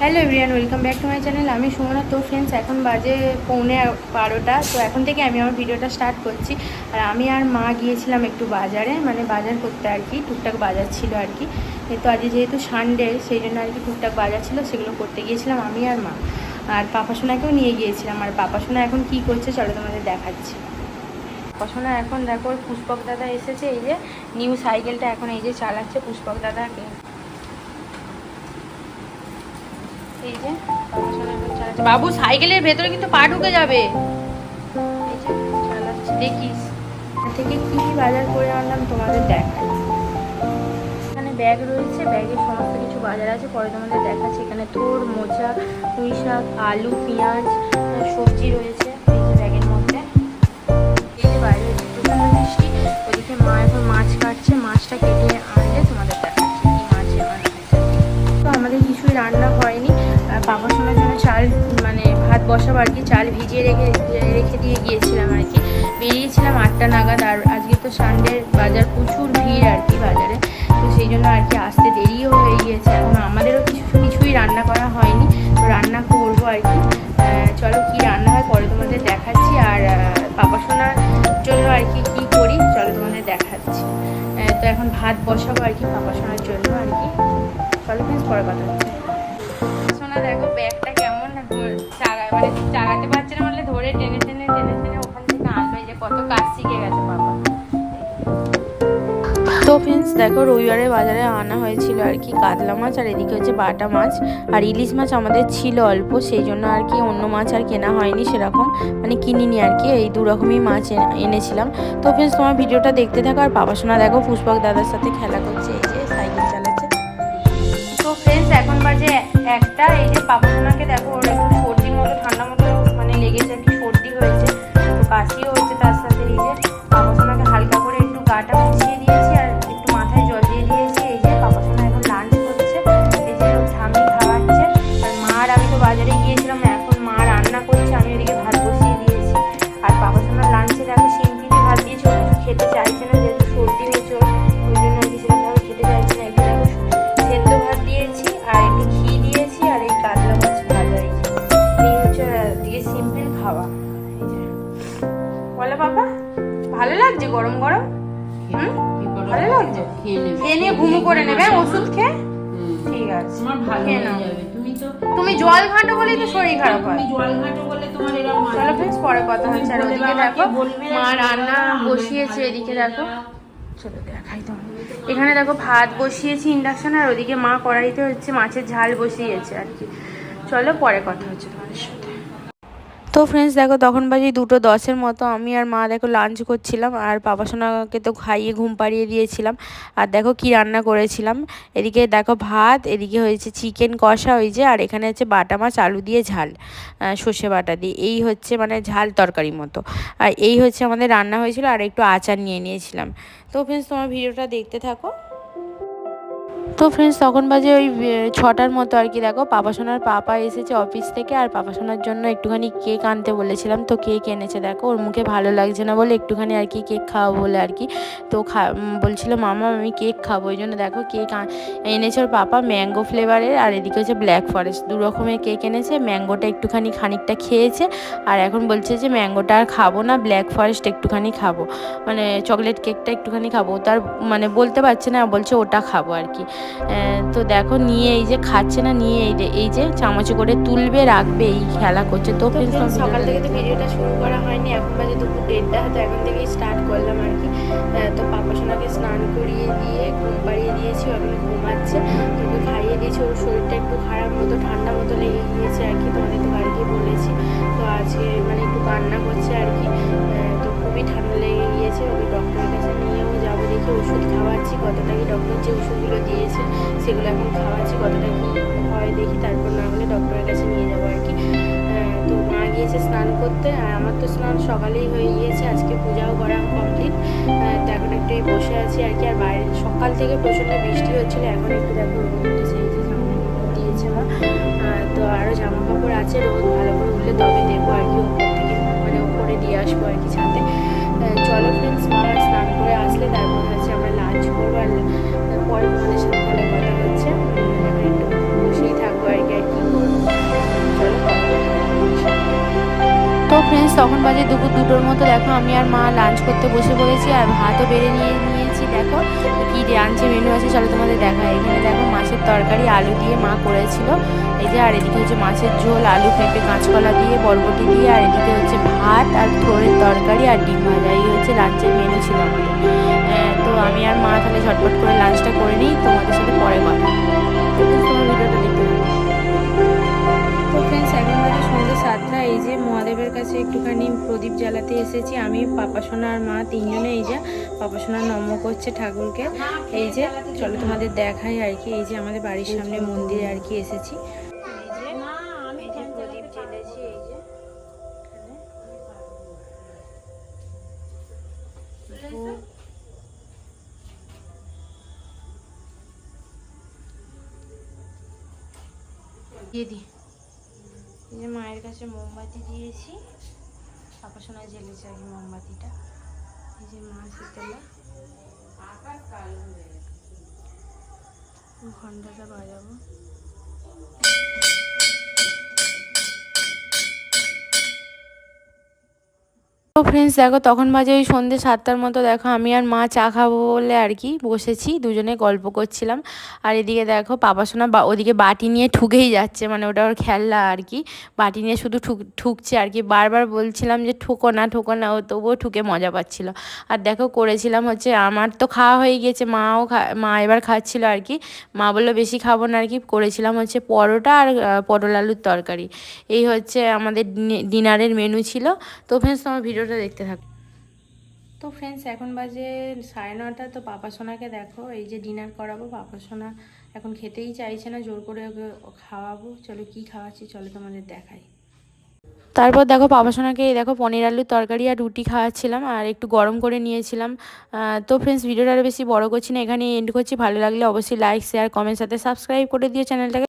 Hello everyone welcome back to my channel আমি সুমনা। তো friends এখন বাজে পৌনে বারোটা। তো এখন থেকে আমি আমার ভিডিওটা স্টার্ট করছি। আর আমি আর মা গিয়েছিলাম একটু বাজারে মানে বাজার করতে আর কি, টুকটাক বাজার ছিল আর কি। তো আজ যেহেতু সানডে সেই জন্য আর কি টুকটাক বাজার ছিল, সেগুলো করতে গিয়েছিলাম আমি আর মা। আর পাপাসোনাকেও নিয়ে গিয়েছিলাম। আর পাপাসোনা এখন কি করছে, চলো তোমাদের দেখাচ্ছি। পাপাসোনা এখন দেখো, পুষ্পক দাদা এসেছে, এই যে নিউ সাইকেলটা এখন এই যে চালাচ্ছে পুষ্পক দাদাকে। এই যে। বাবু সাইকেলের ভেতরে কিন্তু পা ঢুকে যাবে। দেখিস। থেকে কি কি বাজার করে আনলাম তোমাদের দেখাই। এখানে ব্যাগ রয়েছে ব্যাগের সমস্ত কিছু বাজার আছে পরে তোমাদের দেখাচ্ছি। এখানে তোর মোচা পুঁই শাক আলু পেঁয়াজ সবজি রয়েছে। চাল মানে ভাত বসাবো আর কি, চাল ভিজিয়ে রেখে রেখে দিয়ে গিয়েছিলাম আর কি। বেরিয়েছিলাম আটটা নাগাদ আর আজকে তো সানডে বাজার প্রচুর ভিড় আর কি বাজারে। তো সেই জন্য আর কি আসতে দেরিও হয়ে গিয়েছে। এখন আমাদেরও কিছু, কিছুই রান্না করা হয়নি। তো রান্না করব আর কি। চলো কি রান্না হয় পরে তোমাদের দেখাচ্ছি। আর পাপা সোনার জন্য আর কি কী করি, চলো তোমাদের দেখাচ্ছি। তো এখন ভাত বসাবো আর কি পাপা সোনার জন্য আর কি। চলো ফ্রেন্ডস পরে কথা দেখো চাগা মানে চাগাতে পারছে না বলে ধরে টেনে টেনে টেনে টেনে ওখান থেকে এই যে কত কাজ শিখে গেছে বাবা। তো ফ্রেন্ডস দেখো রবিবারে বাজারে আনা হয়েছিল আর কি কাতলা মাছ আর এদিকে হচ্ছে বাটা মাছ আর ইলিশ মাছ আমাদের ছিল অল্প সেই জন্য আর কি অন্য মাছ আর কেনা হয়নি সেরকম মানে কিনিনি আর কি এই দু রকমই মাছ এনে- এনেছিলাম। তো ফ্রেন্ডস তোমার ভিডিওটা দেখতে থাকো আর বাবা সোনা দেখো পুষ্পক দাদার সাথে খেলা করছে এই যে সাইকেল চালাচ্ছে। তো ফ্রেন্ডস এখন বাজে একটা এই যে পাপা সোনাকে নিয়ে ঘুমো করে নেবে ওষুধ খেয়ে? ঠিক আছে। তোমার ভালো হয়ে যাবে। তুমি তো তুমি জল ঘাঁটো বলেই তো শরীর খারাপ হয়। তুমি জল ঘাটো বলে তোমার এরকম হয়। চলো ফ্রেন্ডস পরে কথা হচ্ছে। আর ওদিকে দেখো মা রান্না বসিয়েছে এদিকে দেখো। চলো দেখাই তো এখানে দেখো ভাত বসিয়েছি ইন্ডাকশনে আর ওদিকে মা কড়াইতে হচ্ছে মাছের ঝাল বসিয়েছে আর কি। চলো পরে কথা হচ্ছে তোমাদের সাথে। তো ফ্রেন্ডস দেখো তখন বাজে দুটো দশের মতো আমি আর মা দেখো লাঞ্চ করছিলাম আর বাবা সোনাকে তো খাইয়ে ঘুম পাড়িয়ে দিয়েছিলাম। আর দেখো কি রান্না করেছিলাম। এদিকে দেখো ভাত, এদিকে হয়েছে চিকেন কষা হয়েছে আর এখানে হচ্ছে বাটা মাছ, আলু দিয়ে ঝাল সর্ষে বাটা দিয়ে। এই হচ্ছে মানে ঝাল তরকারি মতো। আর এই হচ্ছে আমাদের রান্না হয়েছিল আর একটু আচার নিয়ে নিয়েছিলাম। তো ফ্রেন্ডস তোমার ভিডিওটা দেখতে থাকো। তো ফ্রেন্ডস তখন বাজে ওই ছটার মতো আর কি। দেখো, পাপা সোনার পাপা এসেছে অফিস থেকে আর পাপা সোনার জন্য একটুখানি কেক আনতে বলেছিলাম। তো কেক এনেছে, দেখো, ওর মুখে ভালো লাগছে না বলে একটুখানি আর কি কেক খাওয়াবো বলে আর কি। তো খা বলছিল, মামা, আমি কেক খাব। ওই জন্য দেখো কেক এনেছে ওর পাপা ম্যাঙ্গো ফ্লেভারের আর এদিকে হচ্ছে ব্ল্যাক ফরেস্ট দু রকমের কেক এনেছে ম্যাঙ্গোটা একটুখানি খানিকটা খেয়েছে আর এখন বলছে যে ম্যাঙ্গোটা আর খাব না ব্ল্যাক ফরেস্ট একটুখানি খাব। মানে চকলেট কেকটা একটুখানি খাব। তার মানে বলতে পারছে না, বলছে ওটা খাব আর কি। তো দেখো নিয়ে এই যে খাচ্ছে না নিয়ে এই যে এই যে চামচে করে তুলবে রাখবে এই খেলা করছে। তো সকাল থেকে তো ভিডিওটা শুরু করা হয়নি এখন বাজে দুপুর দেড়টা তো এখন থেকেই স্টার্ট করলাম আর কি। তো পাপা সোনাকে স্নান করিয়ে দিয়ে ঘুম পাড়িয়ে দিয়েছি ও এখন ঘুমাচ্ছে। তোকে খাইয়ে দিয়েছি ওর শরীরটা একটু খারাপ মতো ঠান্ডা মতো লেগে গিয়েছে আর কি তোমাদের তো বাড়িতে বলেছি দেখি ওষুধ খাওয়াচ্ছি কতটা কি ডক্টর যে ওষুধগুলো দিয়েছে সেগুলো এখন খাওয়াচ্ছি কতটা কি হয় দেখি তারপর না হলে ডক্টরের কাছে নিয়ে যাব আর কি। আহ, তো মা গিয়েছে স্নান করতে আর আমার তো স্নান সকালেই হয়ে গিয়েছে আজকে পূজাও করা কমপ্লিট তো এখন একটু বসে আছি আর কি আর বাইরে সকাল থেকে প্রচণ্ড বৃষ্টি হচ্ছিল এখন একটু দেখো রোদ উঠেছে এই যে জামা কাপড় দিয়েছে মা। তো আরও জামা কাপড় আছে রোদ। তখন বাজে দুপুর দুটোর মতো দেখো আমি আর মা লাঞ্চ করতে বসে পড়েছি আর ভাতও বেড়ে নিয়ে নিয়েছি দেখো কি লাঞ্চে মেনু আছে চলো তোমাদের দেখায় এখানে দেখো মাছের তরকারি আলু দিয়ে মা করেছিল। এই যে আর এদিকে হচ্ছে মাছের ঝোল আলু পেঁপে কাঁচকলা দিয়ে বরবটি দিয়ে আর এদিকে হচ্ছে ভাত আর থোড়ের তরকারি আর ডিম ভাজা। এই হচ্ছে লাঞ্চের মেনু ছিল আমাদের। আহ, তো আমি আর মা তাহলে ঝটপট করে প্রদীপ জ্বালাতে এসেছি। আমি পাপাসোনা আর মা তিনজনে এই যে পাপাসোনা নম করছে ঠাকুরকে। এই যে চলো তোমাদের দেখাই আর কি। এই যে আমাদের বাড়ির সামনে মন্দিরে আর কি এসেছি। এই যে না আমি প্রদীপ জ্বেলেছি এই যে। এখানে দিয়ে দিই এই যে মায়ের কাছে মোমবাতি দিয়েছি। আকাশনা জ্বেলেছে আর কি মোমবাতিটা। এই যে মা শীতলা ঘন্টাটা বাজাবো। তো ফ্রেন্ডস দেখো তখন বাজে ওই সন্ধ্যে সাতটার মতো, দেখো আমি আর মা চা খাব বলে আর কি বসেছি, দুজনে গল্প করছিলাম। আর এদিকে দেখো পাপাসোনা বা, ওদিকে বাটি নিয়ে ঠুকেই যাচ্ছে মানে ওটা ওর খেলনা আর কি। বাটি নিয়ে শুধু ঠুক, ঠুকছে আর কি। বারবার বলছিলাম যে ঠুকো না ঠুকো না, ও তবুও ঠুকে মজা পাচ্ছিল। আর দেখো করেছিলাম হচ্ছে, আমার তো খাওয়া হয়ে গিয়েছে, মাও খা, মা এবার খাচ্ছিল আর কি। মা বলল বেশি খাব না আর কি, করেছিলাম হচ্ছে পরোটা আর পটল আলুর তরকারি। এই হচ্ছে আমাদের ডিনারের মেনু ছিল। তো ফ্রেন্ডস তোমার ভিডিওটা দেখতে থাকো। তো ফ্রেন্ডস এখন বাজে সাড়ে নটা তো পাপা সোনাকে দেখো এই যে ডিনার করাবো পাপা সোনা এখন খেতেই চাইছে না জোর করে ওকে খাওয়াবো। চলো কি খাওয়াচ্ছি চলো তোমাদের দেখাই। তারপর দেখো পাপা সোনাকে এই দেখো পনির আলুর তরকারি আর রুটি খাওয়াচ্ছিলাম আর একটু গরম করে নিয়েছিলাম। তো ফ্রেন্ডস ভিডিওটা আর বেশি বড় করছি না এখানে এন্ড করছি। ভালো লাগলে অবশ্যই লাইক শেয়ার কমেন্ট সাথে সাবস্ক্রাইব করে দিও চ্যানেলটাকে।